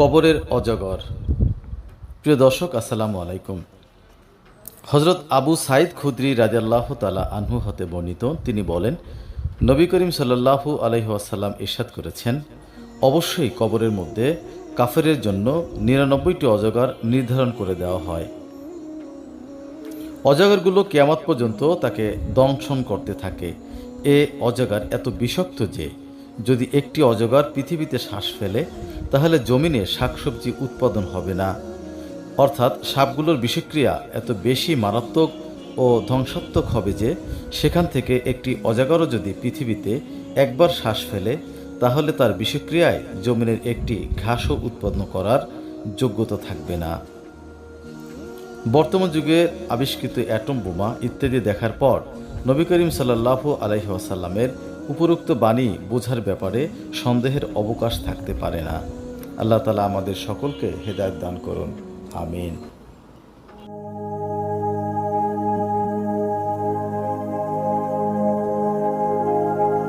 কবরের অজগর। প্রিয় দর্শক, আসসালামু আলাইকুম। হজরত আবু সাইদ খুদ্রি রাজাল্লাহ তালা আনহু হতে বর্ণিত, তিনি বলেন, নবী করিম সাল্লাহু আলহিহাসাল্লাম ইরশাদ করেছেন, অবশ্যই কবরের মধ্যে কাফেরের জন্য নিরানব্বইটি অজগর নির্ধারণ করে দেওয়া হয়। অজগরগুলো কেয়ামত পর্যন্ত তাকে দংশন করতে থাকে। এ অজগর এত বিষাক্ত যে, যদি একটি অজগর পৃথিবীতে শ্বাস ফেলে তাহলে জমিনে শাকসবজি উৎপাদন হবে না। অর্থাৎ সাপগুলোর বিষক্রিয়া এত বেশি মারাত্মক ও ধ্বংসাত্মক হবে যে সেখান থেকে একটি অজাগরও যদি পৃথিবীতে একবার শ্বাস ফেলে, তাহলে তার বিষক্রিয়ায় জমিনের একটি ঘাসও উৎপন্ন করার যোগ্যতা থাকবে না। বর্তমান যুগে আবিষ্কৃত অ্যাটম বোমা ইত্যাদি দেখার পর নবী করিম সাল্লাহু আলাইহি ওয়াসাল্লামের উপরোক্ত বাণী বোঝার ব্যাপারে সন্দেহের অবকাশ থাকতে পারে না। আল্লাহ তালা আমাদের সকলকে হেদায়ত দান করুন। আমিন।